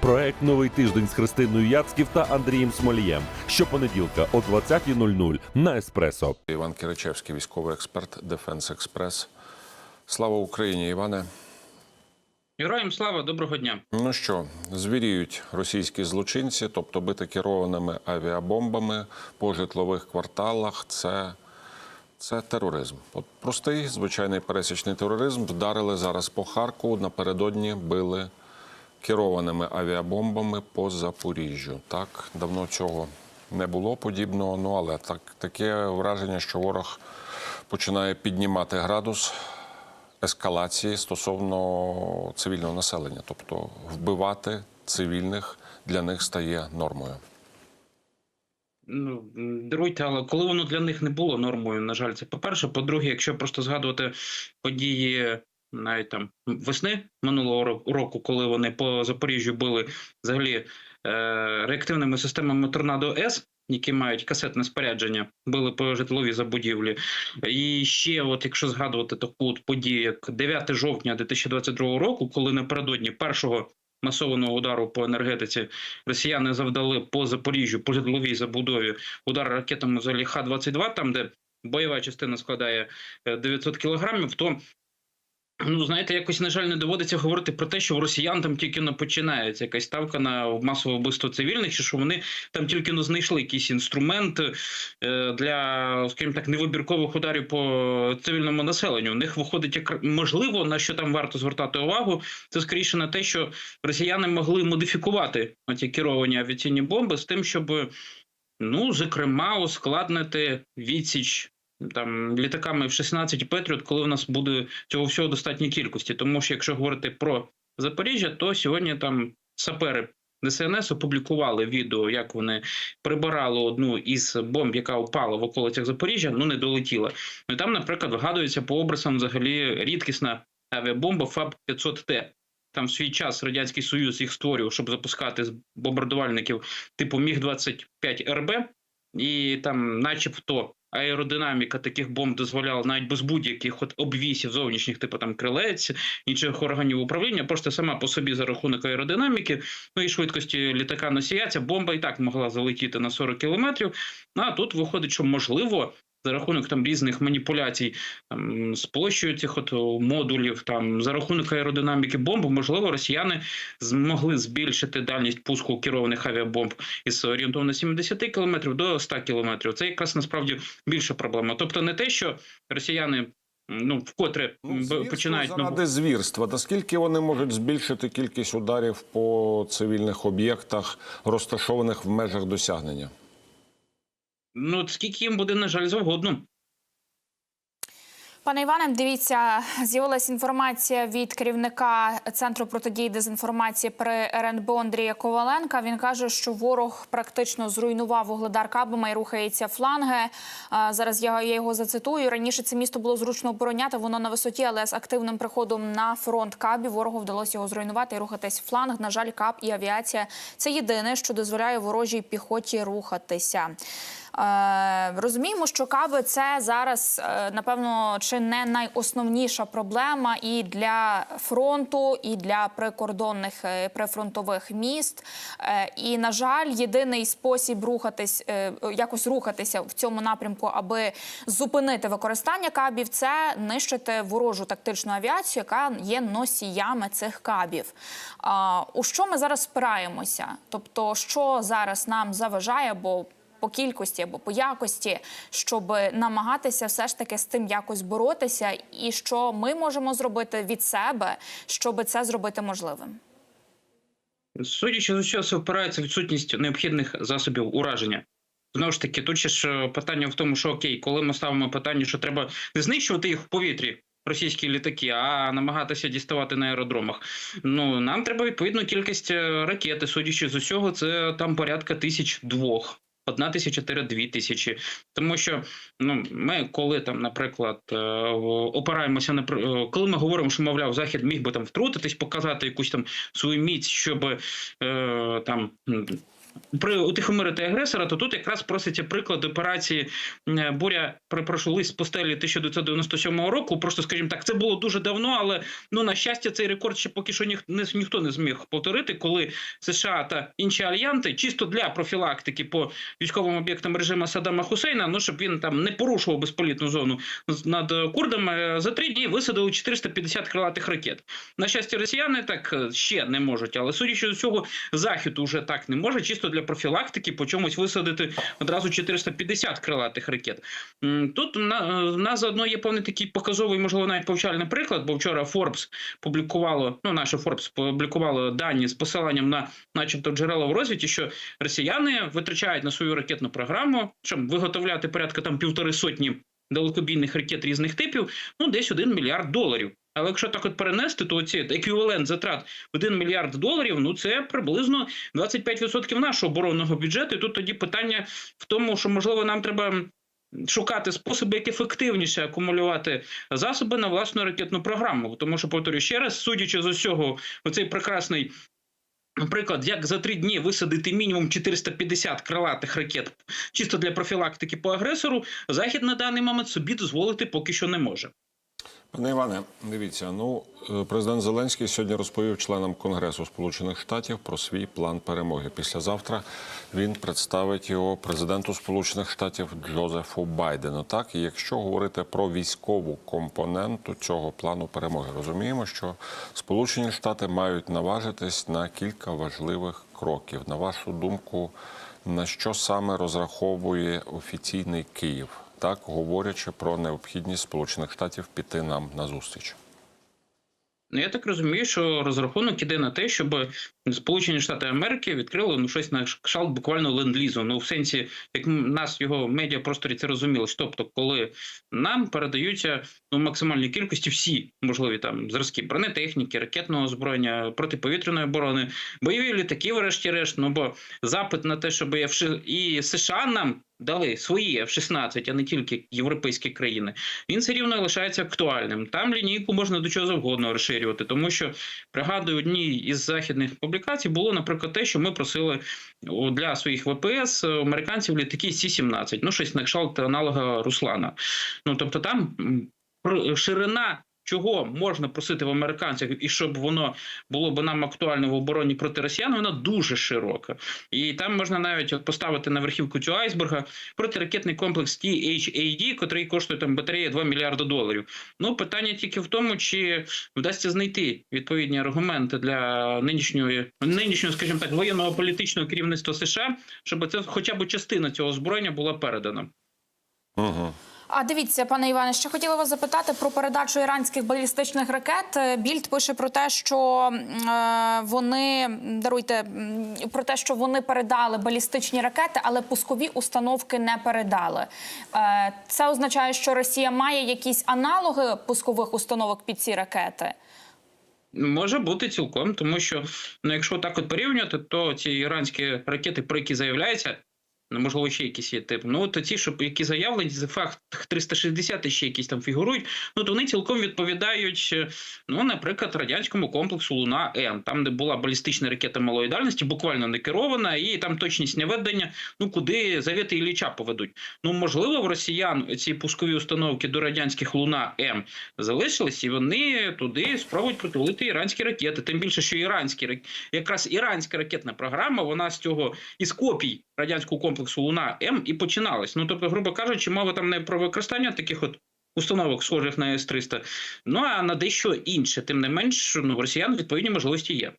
Проект Новий тиждень з Христиною Яцьків та Андрієм Смолієм. Щопонеділка о 20.00 на Еспресо. Іван Киричевський, військовий експерт Дефенс Експрес. Слава Україні, Іване. Героям слава, доброго дня. Ну що, звіріють російські злочинці, тобто бити керованими авіабомбами по житлових кварталах. Це, це тероризм. От простий, звичайний пересічний тероризм. Вдарили зараз по Харкову. Напередодні били керованими авіабомбами по Запоріжжю. Так, давно цього не було подібного. Ну але так, таке враження, що ворог починає піднімати градус ескалації стосовно цивільного населення, тобто вбивати цивільних для них стає нормою. Ну але коли воно для них не було нормою, на жаль, це по-перше. По-друге, якщо просто згадувати події навіть там весни минулого року, коли вони по Запоріжжю били взагалі е- реактивними системами Торнадо С. Які мають касетне спорядження, били по житловій забудівлі. І ще, от якщо згадувати таку от подію, як 9 жовтня 2022 року, коли напередодні першого масованого удару по енергетиці росіяни завдали по Запоріжжю, по житловій забудові удар ракетами взагалі Х-22, там де бойова частина складає е, 900 кілограмів, то Ну, знаєте, якось на жаль не доводиться говорити про те, що в росіян там тільки не починається якась ставка на масове вбивство цивільних, чи що вони там тільки не знайшли якийсь інструмент е, для, скажімо так, невибіркових ударів по цивільному населенню. У них виходить як можливо, на що там варто звертати увагу. Це скоріше на те, що росіяни могли модифікувати ті керовані авіаційні бомби з тим, щоб ну зокрема ускладнити відсіч там літаками в 16 Петріот, коли в нас буде цього всього достатній кількості. Тому що якщо говорити про Запоріжжя, то сьогодні там сапери ДСНС опублікували відео, як вони прибирали одну із бомб, яка упала в околицях Запоріжжя, ну не долетіла. Ну там, наприклад, вгадується по образам взагалі рідкісна авіабомба ФАБ 500 Т. Там в свій час радянський союз їх створював, щоб запускати з бомбардувальників типу Міг 25 РБ, і там, начебто, аеродинаміка таких бомб дозволяла навіть без будь-яких обвісів зовнішніх, типу там крилець, інших органів управління, просто сама по собі за рахунок аеродинаміки, ну і швидкості літака носія, ця бомба і так могла залетіти на 40 кілометрів. Ну а тут виходить, що можливо. За рахунок там різних маніпуляцій там, з площею цих от модулів, там за рахунок аеродинаміки бомб, можливо, росіяни змогли збільшити дальність пуску керованих авіабомб із орієнтовно 70 км до 100 км. Це якраз насправді більша проблема. Тобто не те, що росіяни ну вкотре б- починають ну, заради звірства. Наскільки вони можуть збільшити кількість ударів по цивільних об'єктах, розташованих в межах досягнення? Ну скільки їм буде на жаль завгодно. Пане Іване, дивіться, з'явилася інформація від керівника центру протидії дезінформації при РНБО Андрія Коваленка. Він каже, що ворог практично зруйнував вугледар кабами і рухається фланги. Зараз я, його зацитую. Раніше це місто було зручно обороняти. Воно на висоті, але з активним приходом на фронт кабів ворогу вдалося його зруйнувати і рухатись фланг. На жаль, каб і авіація це єдине, що дозволяє ворожій піхоті рухатися. Е, розуміємо, що каби це зараз, е, напевно, чи не найосновніша проблема і для фронту, і для прикордонних е, прифронтових міст. І, на жаль, єдиний спосіб рухатись, якось рухатися в цьому напрямку, аби зупинити використання кабів, це нищити ворожу тактичну авіацію, яка є носіями цих кабів. У що ми зараз спираємося? Тобто, що зараз нам заважає, бо по кількості або по якості, щоб намагатися все ж таки з тим якось боротися, і що ми можемо зробити від себе, щоб це зробити можливим. Судячи з усього, це впирається відсутність необхідних засобів ураження. Знову ж таки, тут ще ж е, питання в тому, що окей, коли ми ставимо питання, що треба не знищувати їх в повітрі. Російські літаки, а намагатися діставати на аеродромах. Ну нам треба відповідну кількість е, ракети. Судячи з усього, це там порядка тисяч двох. Одна тисяча дві тисячі, тому що ну ми, коли там, наприклад, е, опираємося на е, коли ми говоримо, що мовляв, захід міг би там втрутитись, показати якусь там свою міць, щоб е, там при утихомирити агресора, то тут якраз проситься приклад операції е, буря перепрошую, лист постелі 1997 року. Просто скажімо так, це було дуже давно, але ну на щастя, цей рекорд ще поки що ніх, не, ніхто не зміг повторити, коли США та інші альянти чисто для профілактики по військовим об'єктам режиму Саддама Хусейна, ну щоб він там не порушував безполітну зону над е, курдами, е, за три дні висадили 450 крилатих ракет. На щастя, росіяни так ще не можуть, але судячи з цього, захід уже так не може, чисто для профілактики по чомусь висадити одразу 450 крилатих ракет. Тут е, в нас заодно є певний такий показовий, можливо, навіть повчальний приклад, бо вчора Forbes публікувало, ну наше Forbes публікувало дані з посиланням на, начебто, джерела в розвіті, що росіяни витрачають на свою ракетну програму, щоб виготовляти порядка там півтори сотні далекобійних ракет різних типів, ну десь 1 мільярд доларів. Але якщо так от перенести, то ці еквівалент затрат в 1 мільярд доларів, ну це приблизно 25% нашого оборонного бюджету. І тут тоді питання в тому, що можливо нам треба шукати способи, як ефективніше акумулювати засоби на власну ракетну програму. Тому що повторюю ще раз, судячи з усього, оцей прекрасний. Наприклад, як за три дні висадити мінімум 450 крилатих ракет чисто для профілактики по агресору, захід на даний момент собі дозволити поки що не може. Пане Іване, дивіться, ну е, президент Зеленський сьогодні розповів членам Конгресу Сполучених Штатів про свій план перемоги. Післязавтра він представить його президенту Сполучених Штатів Джозефу Байдену. Так, і якщо говорити про військову компоненту цього плану перемоги, розуміємо, що Сполучені Штати мають наважитись на кілька важливих кроків. На вашу думку, на що саме розраховує офіційний Київ? Так говорячи про необхідність Сполучених Штатів піти нам на зустріч. Ну, я так розумію, що розрахунок іде на те, щоб Сполучені Штати Америки відкрили ну щось на кшталт буквально ленд-лізу. Ну в сенсі, як нас його медіапросторі це розуміли. Тобто, коли нам передаються ну максимальній кількості всі можливі там зразки бронетехніки, ракетного озброєння, протиповітряної оборони, бойові літаки, врешті-решт. Ну бо запит на те, щоб і США нам дали свої F-16, а не тільки європейські країни, він все рівно лишається актуальним. Там лінійку можна до чого завгодно розширювати, тому що пригадую, одній із західних публікацій було, наприклад, те, що ми просили для своїх ВПС е, американців літаки Сі-17, ну щось на кшталт аналога Руслана. Ну тобто, там ширина. Чого можна просити в американців, і щоб воно було б нам актуально в обороні проти росіян, вона дуже широка. І там можна навіть поставити на верхівку цього айсберга протиракетний комплекс THAD, котрий коштує там батарея 2 мільярди доларів. Ну питання тільки в тому, чи вдасться знайти відповідні аргументи для нинішньої нинішнього, скажімо так, воєнного політичного керівництва США, щоб це хоча б частина цього озброєння була передана. Угу. А дивіться, пане Іване, ще хотіла вас запитати про передачу іранських балістичних ракет. Е, Більд пише про те, що е, вони даруйте про те, що вони передали балістичні ракети, але пускові установки не передали. Е, це означає, що Росія має якісь аналоги пускових установок під ці ракети. Може бути цілком, тому що ну, якщо так от порівнювати, то ці іранські ракети, про які заявляється, ну можливо, ще якісь є тип. Ну то ті, що які заявлені, за факт 360 і ще якісь там фігурують. Ну то вони цілком відповідають, е, ну, наприклад, радянському комплексу Луна М, там, де була балістична ракета малої дальності, буквально не керована, і там точність наведення, ну куди завіти Ілліча поведуть. Ну можливо, в росіян ці пускові установки до радянських Луна М залишились, і вони туди спробують притулити іранські ракети. Тим більше, що іранські якраз іранська ракетна програма, вона з цього із копій радянського комплексу Луна М і починалась. Ну тобто, грубо кажучи, мова там не про використання таких от. Установок, схожих на С-300, ну а на дещо інше. Тим не менш, ну, росіян відповідні можливості є.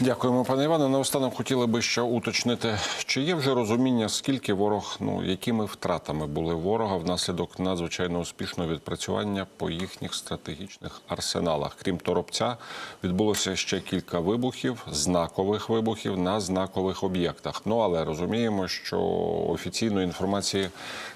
Дякуємо, пане Іване. Наостанок хотіли би ще уточнити, чи є вже розуміння, скільки ворог, ну якими втратами були ворога внаслідок надзвичайно успішного відпрацювання по їхніх стратегічних арсеналах. Крім торопця, відбулося ще кілька вибухів, знакових вибухів на знакових об'єктах. Ну але розуміємо, що офіційної інформації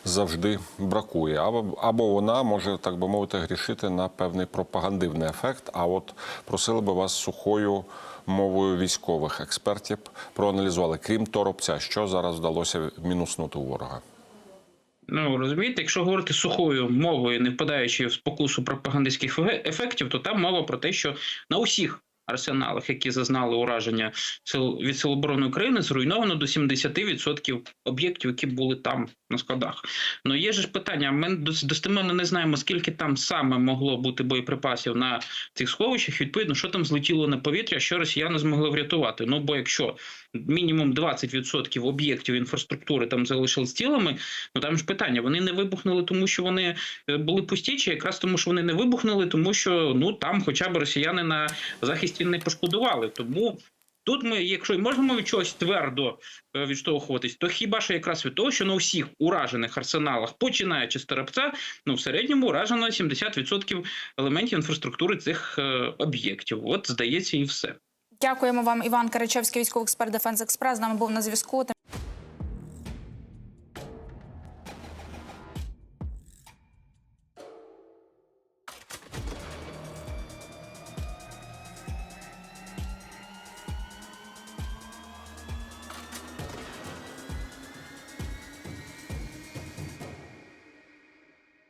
завжди бракує, або вона може так би мовити грішити на певний пропагандивний ефект. А от просили би вас сухою мовою військових експертів проаналізували, крім торопця, що зараз вдалося мінуснути у ворога. Ну розумієте, якщо говорити сухою мовою, не впадаючи в спокусу пропагандистських ефектів, то там мова про те, що на усіх арсеналах, які зазнали ураження від Сил оборони України, зруйновано до 70% об'єктів, які були там на складах. Ну є ж питання. Ми дос- достеменно не знаємо, скільки там саме могло бути боєприпасів на цих сховищах. Відповідно, що там злетіло на повітря, що росіяни змогли врятувати. Ну бо якщо мінімум 20% об'єктів інфраструктури там залишились цілими, ну там ж питання: вони не вибухнули, тому що вони е, були пусті, чи якраз тому, що вони не вибухнули, тому що ну там, хоча б росіяни на захисті не пошкодували. Тому тут ми, якщо можемо від чогось твердо е, відштовхуватись, то хіба що якраз від того, що на всіх уражених арсеналах, починаючи з Терапця, ну в середньому уражено 70% елементів інфраструктури цих е, об'єктів. От здається, і все. Дякуємо вам, Іван Карачевський, військовий експерт Дефенс Експрес. З нами був на зв'язку.